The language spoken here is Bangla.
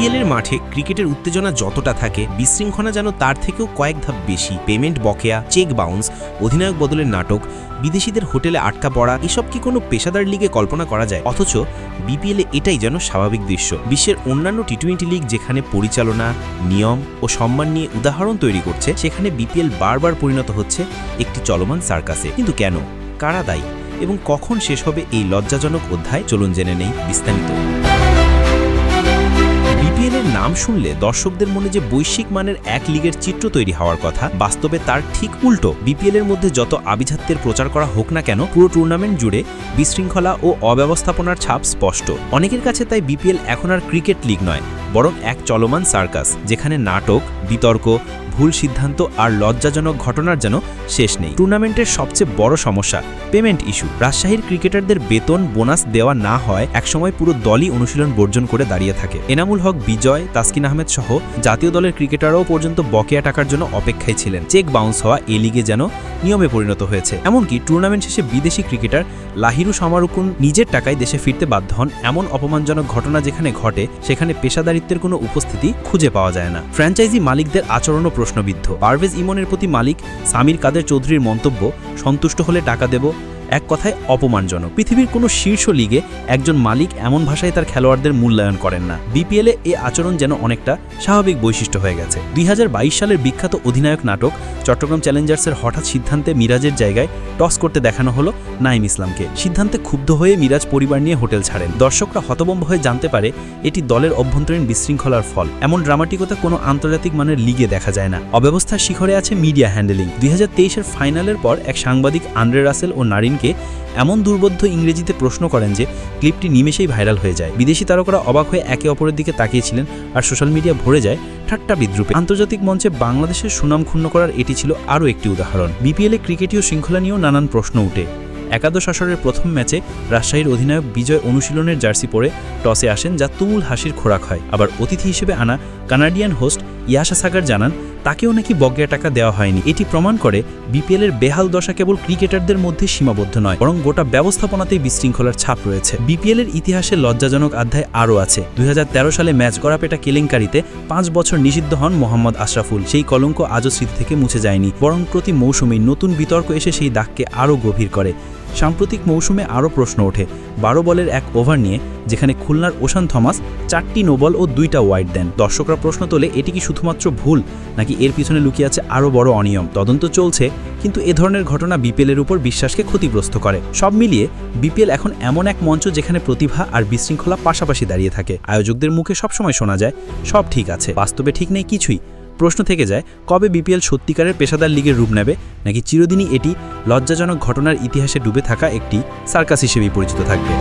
বিপিএল এর মাঠে ক্রিকেটের উত্তেজনা যতটা থাকে, বিশৃঙ্খলা যেন তার থেকেও কয়েক ধাপ বেশি। পেমেন্ট বকেয়া, চেক বাউন্স, অধিনায়ক বদলের নাটক, বিদেশিদের হোটেলে আটকা পড়া, এসব কি কোনো পেশাদার লিগে কল্পনা করা যায়? অথচ বিপিএলে এটাই যেন স্বাভাবিক দৃশ্য। বিশ্বের অন্যান্য টি টোয়েন্টি লিগ যেখানে পরিচালনা, নিয়ম ও সম্মান নিয়ে উদাহরণ তৈরি করছে, সেখানে বিপিএল বারবার পরিণত হচ্ছে একটি চলমান সার্কাসে। কিন্তু কেন? কারা দায়ী? এবং কখন শেষ হবে এই লজ্জাজনক অধ্যায়? চলুন জেনে নেই বিস্তারিত। বিপিএল এর নাম শুনলে দর্শকদের মনে যে বৈশ্বিক মানের এক লিগের চিত্র তৈরি হওয়ার কথা, বাস্তবে তার ঠিক উল্টো। বিপিএল এর মধ্যে যত আভিজাত্যের প্রচার করা হোক না কেন, পুরো টুর্নামেন্ট জুড়ে বিশৃঙ্খলা ও অব্যবস্থাপনার ছাপ স্পষ্ট। অনেকের কাছে তাই বিপিএল এখন আর ক্রিকেট লিগ নয়, বরং এক চলমান সার্কাস যেখানে নাটক, বিতর্ক ভুল সিদ্ধান্ত আর লজ্জাজনক ঘটনার যেন শেষ নেই। টুর্নামেন্টের সবচেয়ে বড় সমস্যা, পেমেন্ট ইস্যু। রাজশাহীর ক্রিকেটারদের বেতন বোনাস দেওয়া না হয়, একসময় পুরো দলই অনুশীলন বর্জন করে দাঁড়িয়ে থাকে। এনামুল হক, বিজয়, তাসকিন আহমেদ সহ জাতীয় দলের ক্রিকেটারও পর্যন্ত বকেয়া টাকার জন্য অপেক্ষায় ছিলেন। চেক বাউন্স হওয়া এ লিগে যেন নিয়মে পরিণত হয়েছে। এমনকি টুর্নামেন্ট শেষে বিদেশি ক্রিকেটার লাহিরু সামারুকুন নিজের টাকায় দেশে ফিরতে বাধ্য হন। এমন অপমানজনক ঘটনা যেখানে ঘটে, সেখানে পেশাদারিত্বের কোনো উপস্থিতি খুঁজে পাওয়া যায় না। ফ্র্যাঞ্চাইজি মালিকদের আচরণও প্রশ্নবিদ্ধ। পারভেজ ইমনের প্রতি মালিক সামির কাদের চৌধুরীর মন্তব্য সন্তুষ্ট হলে টাকা দেব এক কথায় অপমানজনক। পৃথিবীর কোনো শীর্ষ লিগে একজন মালিক এমন ভাষায় তার খেলোয়াড়দের মূল্যায়ন করেন না। বিপিএলে এই আচরণ যেন অনেকটা স্বাভাবিক বৈশিষ্ট্য হয়ে গেছে। দু হাজার বাইশ সালের বিখ্যাত অধিনায়ক নাটক চট্টগ্রাম চ্যালেঞ্জার্সের হঠাৎ সিদ্ধান্তে মিরাজের জায়গায় টস করতে দেখানো হলো নাইম ইসলামকে। সিদ্ধান্তে ক্ষুব্ধ হয়ে মিরাজ পরিবার নিয়ে হোটেল ছাড়েন। দর্শকরা হতবম্ব হয়ে জানতে পারে এটি দলের অভ্যন্তরীণ বিশৃঙ্খলার ফল। এমন ড্রামাটিকতা কোনো আন্তর্জাতিক মানের লিগে দেখা যায় না। অব্যবস্থার শিখরে আছে মিডিয়া হ্যান্ডেলিং। দুই হাজার ফাইনালের পর এক সাংবাদিক আন্দ্রে রাসেল ও নারিনকে এমন দুর্বোধ্য ইংরেজিতে প্রশ্ন করেন যে ক্লিপটি নিমেষেই ভাইরাল হয়ে যায়। বিদেশি তারকরা অবাক হয়ে একে অপরের দিকে তাকিয়েছিলেন আর সোশ্যাল মিডিয়া ভরে যায় ঠাট্টা বিদ্রুপে। আন্তর্জাতিক মঞ্চে বাংলাদেশের সুনাম ক্ষুণ্ণ করার এটি ছিল আরও একটি উদাহরণ। বিপিএলে ক্রিকেটীয় শৃঙ্খলা নিয়েও নানান প্রশ্ন উঠে। একাদশ আসরের প্রথম ম্যাচে রাজশাহীর অধিনায়ক বিজয় অনুশীলনের জার্সি পরে টসে আসেন যা তুমুল হাসির খোরাক হয়। আবার অতিথি হিসেবে আনা কানাডিয়ান হোস্ট ইয়াশা সাগার জানান, তাকেও নাকি বজ্ঞা টাকা দেওয়া হয়নি। এটি প্রমাণ করে বিপিএল এর বেহাল দশা কেবল ক্রিকেটারদের মধ্যে সীমাবদ্ধ নয়, বরং গোটা ব্যবস্থাপনাতেই বিশৃঙ্খলার ছাপ রয়েছে। বিপিএল এর ইতিহাসে লজ্জাজনক অধ্যায় আরও আছে। দুই হাজার তেরো সালে ম্যাচ গড়াপেটা কেলেঙ্কারিতে পাঁচ বছর নিষিদ্ধ হন মোহাম্মদ আশরাফুল। সেই কলঙ্ক আজও স্মৃতি থেকে মুছে যায়নি, বরং প্রতি মৌসুমেই নতুন বিতর্ক এসে সেই দাগকে আরও গভীর করে। সাম্প্রতিক মৌসুমে আরও প্রশ্ন ওঠে, বারো বলের এক ওভার নিয়ে, যেখানে খুলনার ওশান থমাস চারটি নোবল ও দুইটা ওয়াইড দেন। দর্শকরা প্রশ্ন তোলে, এটি কি শুধুমাত্র ভুল, নাকি এর পিছনে লুকিয়ে আছে আরও বড় অনিয়ম? তদন্ত চলছে, কিন্তু এ ধরনের ঘটনা বিপিএলের উপর বিশ্বাসকে ক্ষতিগ্রস্ত করে। সব মিলিয়ে, বিপিএল এখন এমন এক মঞ্চ যেখানে প্রতিভা আর বিশৃঙ্খলা পাশাপাশি দাঁড়িয়ে থাকে। আয়োজকদের মুখে সবসময় শোনা যায়, সব ঠিক আছে। বাস্তবে ঠিক নেই কিছুই। প্রশ্ন থেকে যায়, কবে বিপিএল সত্যিকারের পেশাদার লিগের রূপ নেবে? নাকি চিরদিনই এটি লজ্জাজনক ঘটনার ইতিহাসে ডুবে থাকা একটি সার্কাস হিসেবেই পরিচিত থাকবে?